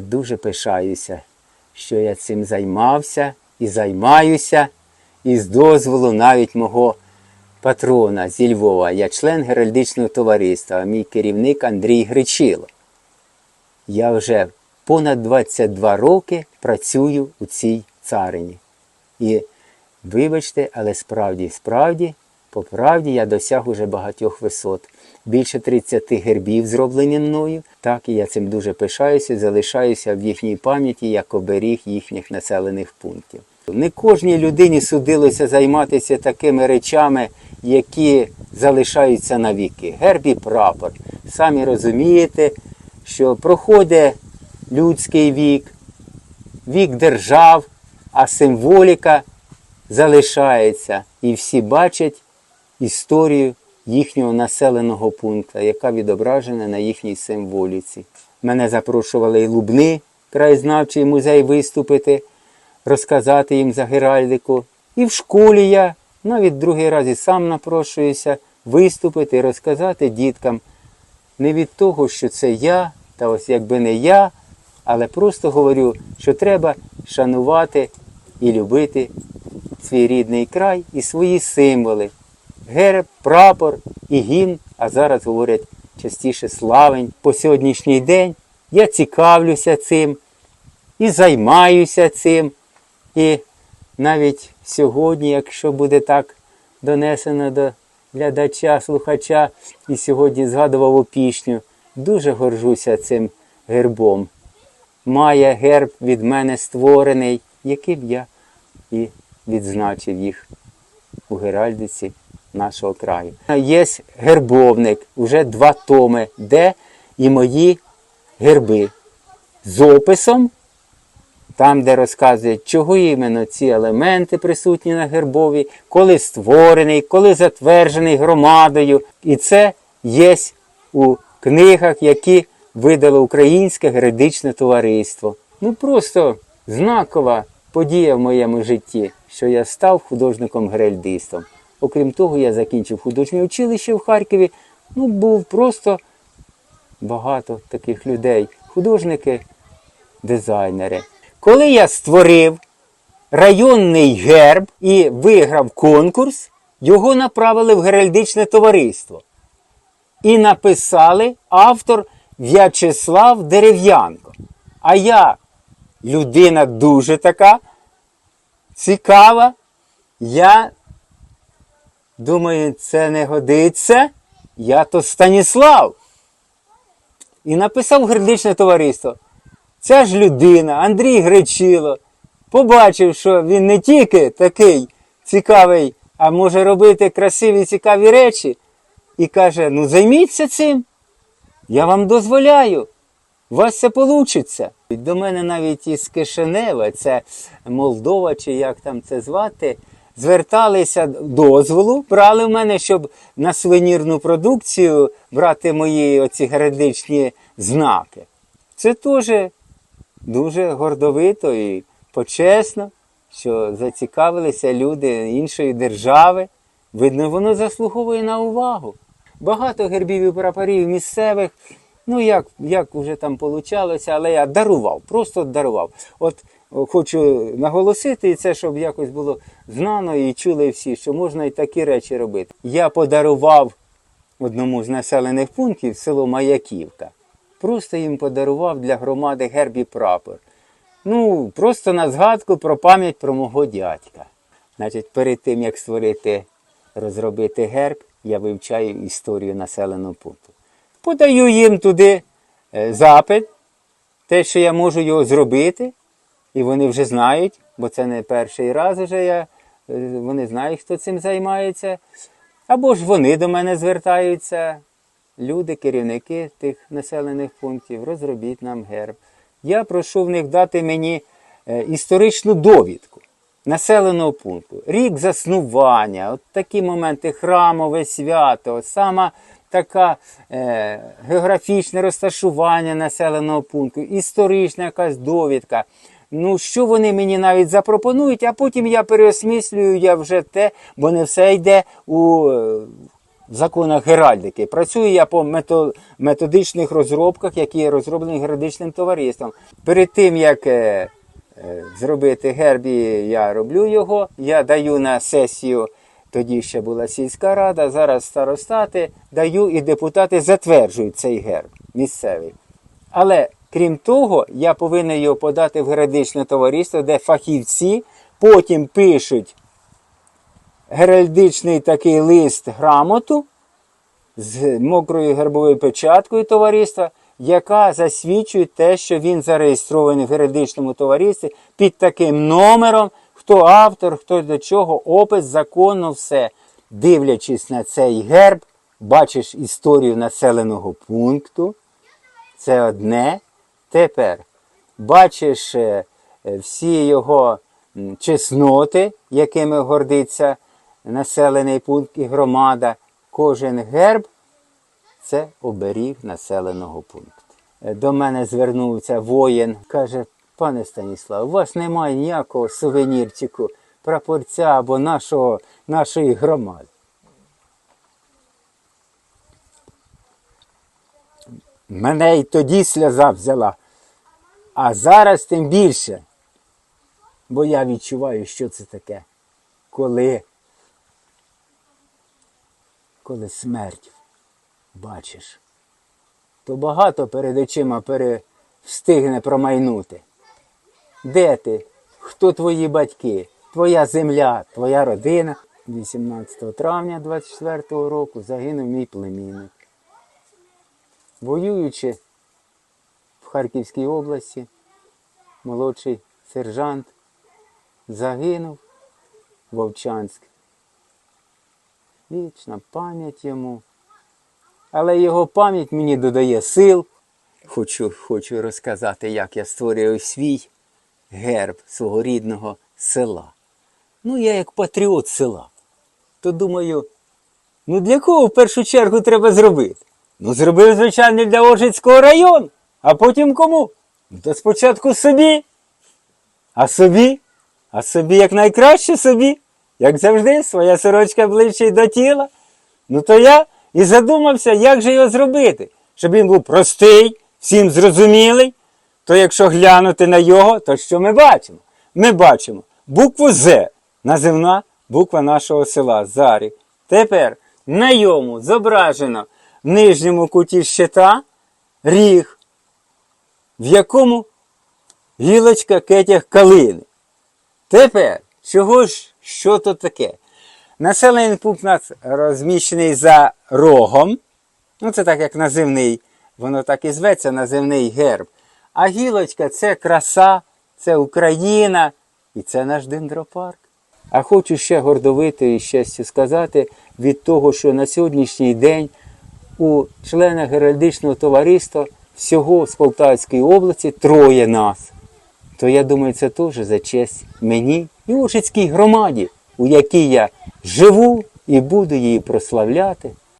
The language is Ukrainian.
Дуже пишаюся, що я цим займався і займаюся, і з дозволу навіть мого патрона зі Львова. Я член геральдичного товариства, а мій керівник Андрій Гречило. Я вже понад 22 роки працюю у цій царині. І вибачте, але справді, справді, по правді я досяг уже багатьох висот. Більше 30 гербів зроблені мною. Так, і я цим дуже пишаюся, залишаюся в їхній пам'яті як оберіг їхніх населених пунктів. Не кожній людині судилося займатися такими речами, які залишаються на віки. Герб і прапор. Самі розумієте, що проходить людський вік, вік держав, а символіка залишається. І всі бачать історію їхнього населеного пункту, яка відображена на їхній символіці. Мене запрошували і Лубни, краєзнавчий музей, виступити, розказати їм за Геральдику. І в школі я навіть другий раз і сам напрошуюся виступити і розказати діткам не від того, що це я, та ось якби не я, але просто говорю, що треба шанувати і любити свій рідний край і свої символи. Герб, прапор і гімн, а зараз говорять частіше славень. По сьогоднішній день я цікавлюся цим і займаюся цим. І навіть сьогодні, якщо буде так донесено до глядача, слухача, і сьогодні згадував опішню, дуже горжуся цим гербом. Має герб від мене створений, який б я і відзначив їх у Геральдиці нашого краю. Є гербовник, вже два томи, де і мої герби з описом, там, де розказують, чого іменно ці елементи присутні на гербові, коли створений, коли затверджений громадою. І це є у книгах, які видало Українське гередичне товариство. Ну просто знакова подія в моєму житті, що я став художником-геральдистом. Окрім того, я закінчив художнє училище в Харкові. Ну, був просто багато таких людей, художники, дизайнери. Коли я створив районний герб і виграв конкурс, його направили в геральдичне товариство. І написали автор В'ячеслав Дерев'янко. А я людина дуже така цікава. Я думаю, це не годиться. Я то Станіслав. І написав геральдичне товариство. Ця ж людина, Андрій Гречило, побачив, що він не тільки такий цікавий, а може робити красиві цікаві речі, і каже: ну займіться цим. Я вам дозволяю. У вас це вийде. До мене навіть із Кишинева, це Молдова, чи як там це звати, зверталися дозволу, брали в мене, щоб на сувенірну продукцію брати мої оці гередичні знаки. Це теж дуже гордовито і почесно, що зацікавилися люди іншої держави. Видно, воно заслуговує на увагу. Багато гербів і прапорів місцевих, ну як як вже там получалося, але я дарував, просто дарував. От хочу наголосити і це, щоб якось було знано і чули всі, що можна і такі речі робити. Я подарував одному з населених пунктів село Маяківка. Просто їм подарував для громади герб і прапор. Ну, просто на згадку про пам'ять про мого дядька. Значить, перед тим, як створити, розробити герб, я вивчаю історію населеного пункту. Подаю їм туди е, запит, те, що я можу його зробити, і вони вже знають, бо це не перший раз вже я, е, вони знають, хто цим займається. Або ж вони до мене звертаються, люди, керівники тих населених пунктів, розробіть нам герб. Я прошу в них дати мені е, історичну довідку населеного пункту, рік заснування, от такі моменти, храмове свято, сама така е, географічне розташування населеного пункту, історична якась довідка. Ну, що вони мені навіть запропонують, а потім я переосмислюю я вже те, бо не все йде у е, законах геральдики. Працюю я по методичних розробках, які розроблені геральдичним товариством. Перед тим як е, е, зробити герб, і я роблю його, я даю на сесію. Тоді ще була сільська рада, зараз старостати даю і депутати затверджують цей герб місцевий. Але крім того, я повинен його подати в геральдичне товариство, де фахівці потім пишуть геральдичний такий лист грамоту з мокрою гербовою печаткою товариства, яка засвідчує те, що він зареєстрований в геральдичному товаристві під таким номером, хто автор, хто до чого, опис, законно все. Дивлячись на цей герб, бачиш історію населеного пункту. Це одне. Тепер бачиш е, е, всі його чесноти, якими гордиться населений пункт і громада. Кожен герб це оберіг населеного пункту. Е, До мене звернувся воїн, каже, пане Станіслав, у вас немає ніякого сувенірчику, прапорця або нашого, нашої громади. Мене й тоді сльоза взяла, а зараз тим більше. Бо я відчуваю, що це таке, коли, коли смерть бачиш, то багато перед очима пере... встигне промайнути. Де ти? Хто твої батьки? Твоя земля, твоя родина. 18 травня 24-го року загинув мій племінник. Воюючи в Харківській області, молодший сержант загинув Вовчанськ. Вічна пам'ять йому. Але його пам'ять мені додає сил. Хочу, хочу розказати, як я створюю свій герб свого рідного села. Ну, я як патріот села. То думаю, ну для кого в першу чергу треба зробити? Ну, зробив, звичайно, для Ожицького району, а потім кому? Ну, то спочатку собі. А собі? А собі як найкраще собі. Як завжди, своя сорочка ближче до тіла. Ну то я і задумався, як же його зробити, щоб він був простий, всім зрозумілий. То якщо глянути на його, то що ми бачимо? Ми бачимо букву З, називна буква нашого села Зарі. Тепер на йому зображено в нижньому куті щита ріг, в якому гілочка кетях калини. Тепер, чого ж, що то таке? Населений пункт у нас розміщений за рогом. Ну, це так як називний, воно так і зветься, називний герб. А гілочка це краса, це Україна і це наш дендропарк. А хочу ще гордовито і щастя сказати від того, що на сьогоднішній день у членах геральдичного товариства всього з Полтавської області троє нас. То я думаю, це теж за честь мені і Ужицькій громаді, у якій я живу і буду її прославляти